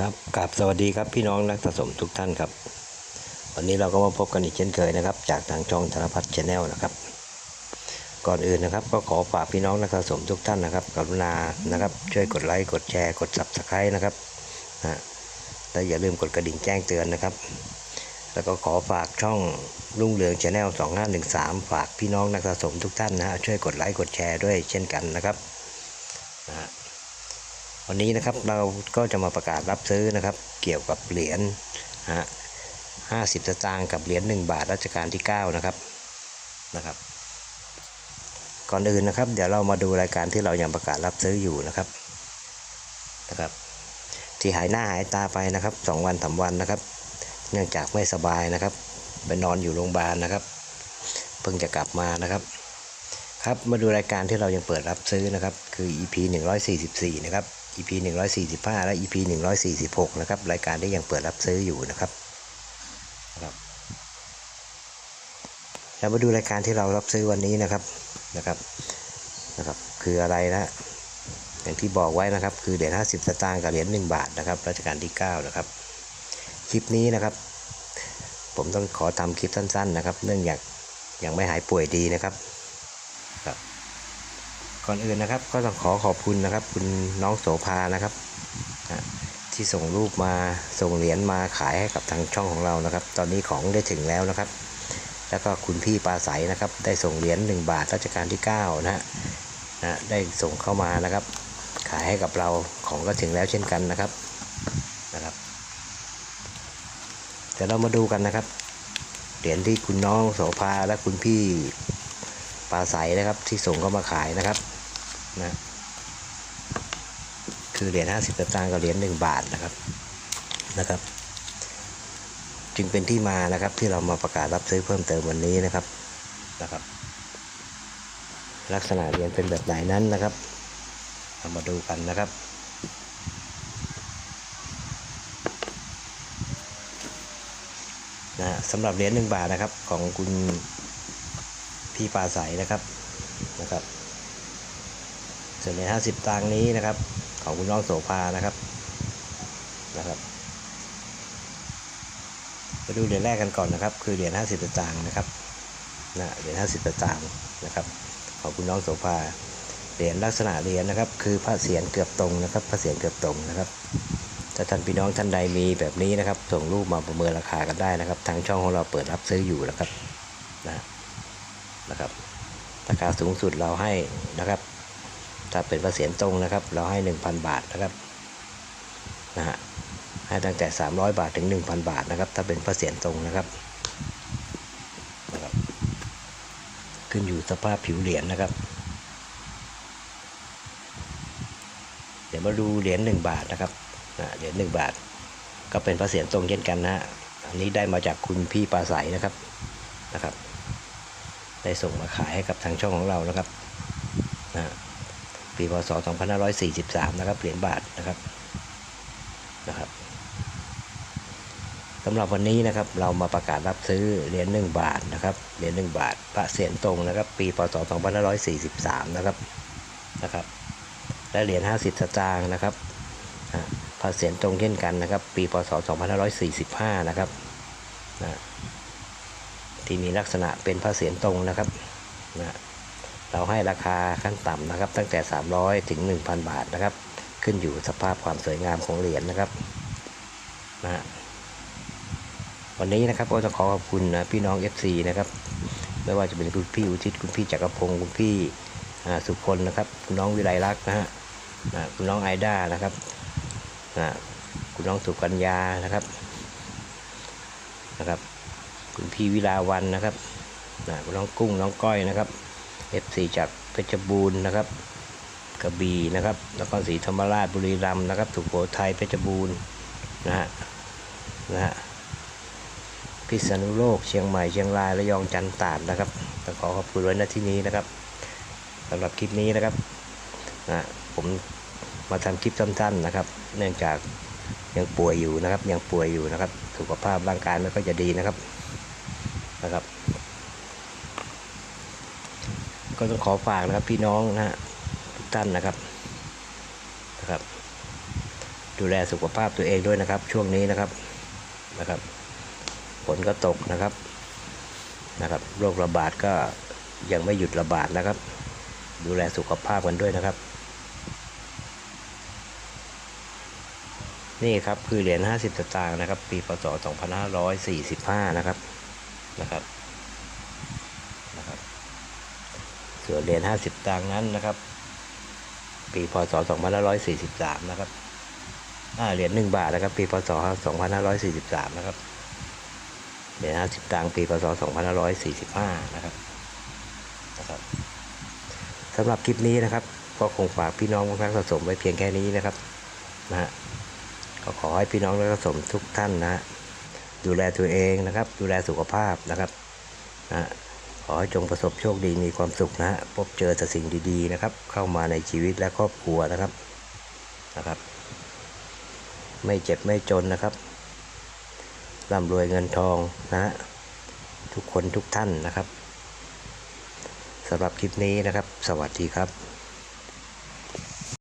ครับกับสวัสดีครับพี่น้องนักสะสมทุกท่านครับ วันนี้เราก็มาพบกันอีกเช่นเคยนะครับ จากทางช่องธนพัฒน์ชาแนลนะครับ ก่อนอื่นนะครับ ก็ขอฝากพี่น้องนักสะสมทุกท่านนะครับ กรุณานะครับ ช่วยกดไลค์กดแชร์กด subscribe นะครับนะและอย่าลืมกดกระดิ่งแจ้งเตือนนะครับ แล้วก็ขอฝากช่องรุ่งเรืองชาแนล2513 ฝากพี่น้องนักสะสมทุกท่านนะช่วยกดไลค์กดแชร์ด้วยเช่นกันนะครับ วันนี้นะครับเราก็จะมาประกาศรับซื้อนะครับ เกี่ยวกับเหรียญฮะห้าสิบสตางค์กับเหรียญหนึ่งบาทรัชกาลที่เก้านะครับนะครับ ก่อนอื่นนะครับ เดี๋ยวเรามาดูรายการที่เรายังประกาศรับซื้ออยู่นะครับนะครับที่หายหน้าหายตาไปนะครับสองวันสามวันนะครับ เนื่องจากไม่สบายนะครับไปนอนอยู่โรงพยาบาลนะครับ เพิ่งจะกลับมานะครับ ครับมาดูรายการที่เรายังเปิดรับซื้อนะครับคือ EP 144 นะครับ EP 145 และ EP 146 นะครับรายการที่ยังเปิดรับซื้ออยู่นะครับครับเรามาดูรายการที่เรารับซื้อวันนี้นะครับนะครับนะครับ คืออะไรนะอย่างที่บอกไว้นะครับ คือเหรียญ50 สตางค์กับเหรียญ1บาทนะครับรัชกาลที่ 9 นะครับ คลิปนี้นะครับ ผมต้องขอทำคลิปสั้น ๆ นะครับ เนื่องจากยังไม่หายป่วยดีนะครับ ครับ ก่อนอื่นนะครับ ก็ต้องขอขอบคุณนะครับ คุณน้องโสภานะครับที่ส่งรูปมาส่งเหรียญมาขายให้กับทางช่องของเรานะครับ ตอนนี้ของได้ถึงแล้วนะครับ แล้วก็คุณพี่ปาใสนะครับ ได้ส่งเหรียญ1บาทรัชกาลที่ 9 นะฮะนะได้ส่งเข้ามานะครับ ขายให้กับเราของก็ถึงแล้วเช่นกันนะครับนะครับเดี๋ยวเรามาดูกันนะครับเหรียญที่คุณน้องโสภาและคุณพี่ ปลาใสนะครับที่ส่งเข้ามาขายนะครับนะคือเหรียญ50สตางค์กับเหรียญ1บาทนะครับนะครับ จึงเป็นที่มานะครับที่เรามาประกาศรับซื้อเพิ่มเติมวันนี้นะครับนะครับ ลักษณะเหรียญเป็นแบบไหนนั้นนะครับเรามาดูกันนะครับนะสำหรับเหรียญ1บาทนะครับของคุณ พี่ปลาใสนะครับนะครับส่วนเหรียญห้าสิบตังนี้นะครับ ของคุณน้องโสภานะครับนะครับมาดูเหรียญแรกกันก่อนนะครับ คือเหรียญห้าสิบตังนะครับนะเหรียญห้าสิบตังนะครับ ของคุณน้องโสภาเหรียญลักษณะเหรียญนะครับ คือพระเศียรเกือบตรงนะครับ พระเศียรเกือบตรงนะครับถ้าท่านพี่น้องท่านใดมีแบบนี้นะครับ ส่งรูปมาประเมินราคากันได้นะครับ ทางช่องของเราเปิดรับซื้ออยู่นะครับนะ นะครับราคาสูงสุดเราให้นะครับ ถ้าเป็นเปอร์เซ็นตรงนะครับ เราให้ 1,000 บาทนะครับนะฮะให้ตั้งแต่ 300 บาทถึง 1,000 บาทนะครับ ถ้าเป็นเปอร์เซ็นตรงนะครับนะครับ ขึ้นอยู่สภาพผิวเหรียญนะครับ เดี๋ยวมาดูเหรียญ1บาทนะครับนะเหรียญ1บาท ก็เป็นเปอร์เซ็นต์ตรงเช่นกันนะฮะอันนี้ได้มาจากคุณพี่ปลาใสนะครับนะครับ ได้ส่งมาขายให้กับทางช่องของเรานะครับนะปีพศ 2543 นะครับเหรียญบาทนะครับนะครับสำหรับวันนี้นะครับเรามาประกาศรับซื้อเหรียญ1บาทนะครับเหรียญ1บาทพระเศียรตรงนะครับ ปีพศ 2543 นะครับนะครับ และเหรียญ50 สตางค์นะครับอ่าพระเศียรตรงเช่นกันนะครับ ปีพศ 2545 นะครับนะ ที่มีลักษณะเป็นผ้าเสียนตรงนะครับนะเราให้ราคาขั้นต่ำนะครับ ตั้งแต่ 300 ถึง 1,000 บาทนะครับ ขึ้นอยู่สภาพความสวยงามของเหรียญนะครับนะฮะวันนี้นะครับก็จะขอขอบคุณนะพี่น้อง FC นะครับไม่ว่าจะเป็นคุณพี่อุทิศคุณพี่จักรพงศ์คุณพี่สุพลนะครับคุณน้องวิไลลักษณ์นะฮะนะคุณน้องไอด้านะครับนะคุณน้องสุกัญญานะครับนะครับ คุณพี่วิลาวันนะครับนะคุณน้องกุ้งน้องก้อยนะครับ FC จากเพชรบูรณ์นะครับกระบี่นะครับนครศรีธรรมราชบุรีรัมย์นะครับสุโขทัยเพชรบูรณ์นะฮะนะฮะพิษณุโลกเชียงใหม่เชียงรายระยองจันตาดนะครับต้องขอขอบคุณไว้ณที่นี้นะครับสำหรับคลิปนี้นะครับนะผมมาทำคลิปสั้นๆนะครับ เนื่องจากยังป่วยอยู่นะครับ ยังป่วยอยู่นะครับ สุขภาพร่างกายไม่ค่อยจะดีนะครับ นะครับ ก็ต้องขอฝากนะครับพี่น้องนะฮะทุกท่านนะครับนะครับดดูแลสุขภาพตัวเองด้วยนะครับ ช่วงนี้นะครับนะครับฝนก็ตกนะครับนะครับโรคระบาดก็ยังไม่หยุดระบาดนะครับ ดูแลสุขภาพกันด้วยนะครับ นี่ครับคือเหรียญ50สตางค์นะครับ ปีพศ2545 นะครับ นะครับนะครับ ส่วนเหรียญ50สตางนั้นนะครับ ปีพศ 2543 นะครับอ่าเหรียญ1บาทนะครับ ปีพศ 2543 นะครับเหรียญ50สตางปีพศ 2545 นะครับนะครับสำหรับคลิปนี้นะครับ ก็คงฝากพี่น้องนักสะสมไว้เพียงแค่นี้นะครับนะฮะก็ขอให้พี่น้องนักสะสมทุกท่านนะฮะ ดูแลตัวเองนะครับ ดูแลสุขภาพนะครับนะขอให้จงประสบโชคดีมีความสุขนะฮะพบเจอแต่สิ่งดีๆนะครับ เข้ามาในชีวิตและครอบครัวนะครับนะครับ ไม่เจ็บไม่จนนะครับร่ำรวยเงินทองนะฮะทุกคนทุกท่านนะครับสำหรับคลิปนี้นะครับ สวัสดีครับ